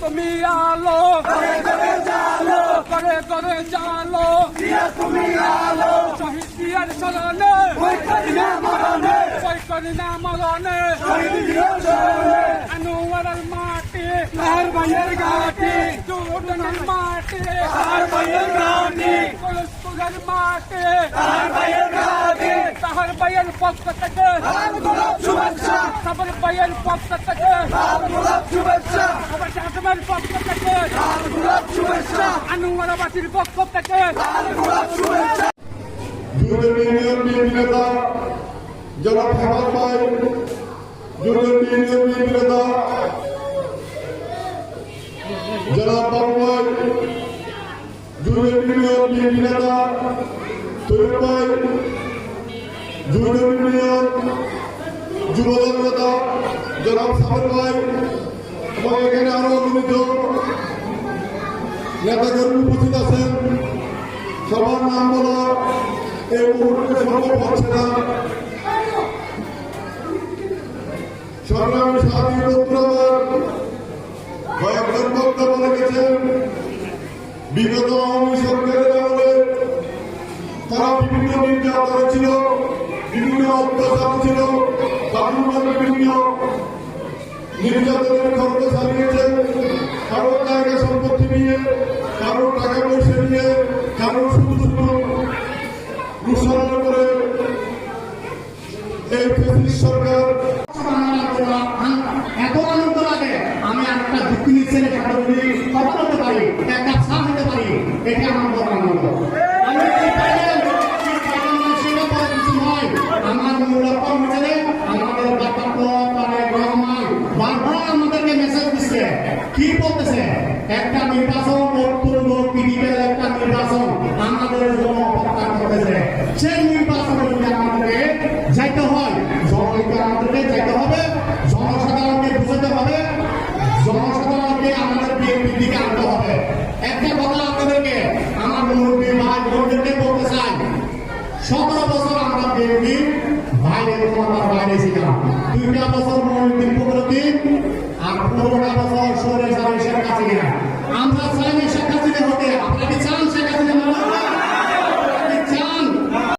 তুমি আলো করে করে জালো শহীদ দিয়ার স্মরণে। বই করি না মরণে আনোয়ারের মাটি। তার ভাইয়ের ঘাটি। জোরনের মাটি। তার ভাইয়ের ঘাটি। কলসপুরের মাটি। তার ভাইয়ের ঘাটি। তাহার ভাইয়ের পক্ষ থেকে সবার ভাইয়ের পক্ষ থেকে শুভেচ্ছা। সবার শাসনের পক্ষ থেকে শুভেচ্ছা। আনোয়ারাবাসীর পক্ষ থেকে। শুভেচ্ছা। যুগের ইউনিয়ন বিএনপি নেতা জনাব হেমাদ ভাই। যুগের ইউনিয়ন বিএনপি নেতা জনাব বাবু ভাই। যুগের ইউনিয়ন বিএনপি নেতা তৈর ভাই। যুগের ইউনিয়ন জনাব সাবের ভাই এবং এখানে আরও অগণিত নেতাকর্মী উপস্থিত আছেন। সবার নাম বলা এই মুহূর্তে সম্ভব হচ্ছে না। সংগ্রামী সাথী বন্ধুরা, কয়েকজন বক্তব্য রেখেছেন। বিগত আওয়ামী সরকারের আমলে তারা বিভিন্ন নির্যাতন ছিল বিভিন্ন অত্যাচার ছিল কারণ বিভিন্ন নির্যাতনের খরচ চালিয়েছে কারও জায়গা সম্পত্তি নিয়ে কারও টাকা পয়সা নিয়ে কারও শুধু করে এই সরকার। এত আনন্দ লাগে আমি একটা দুঃখী ছেলে কথা বলতে পারি, একটা ছাড় হতে পারি, এটা আমার কি বলতেছে? একটা নির্বাচন অত্যন্ত ক্রিটিক্যাল একটা নির্বাচন আমাদের জন্য অপেক্ষা করতেছে। সেই নির্বাচনে যদি আমাদেরকে যাইতে হয় যাইতে হবে হবে আমাদের দিকে আনতে হবে। আপনাদেরকে আমার চাই। সতেরো বছর আমরা বিএনপি বাইরে ক্ষমতার বাইরে ছিলাম। দুইটা বছর মনোনীতি প্রগতি আমরা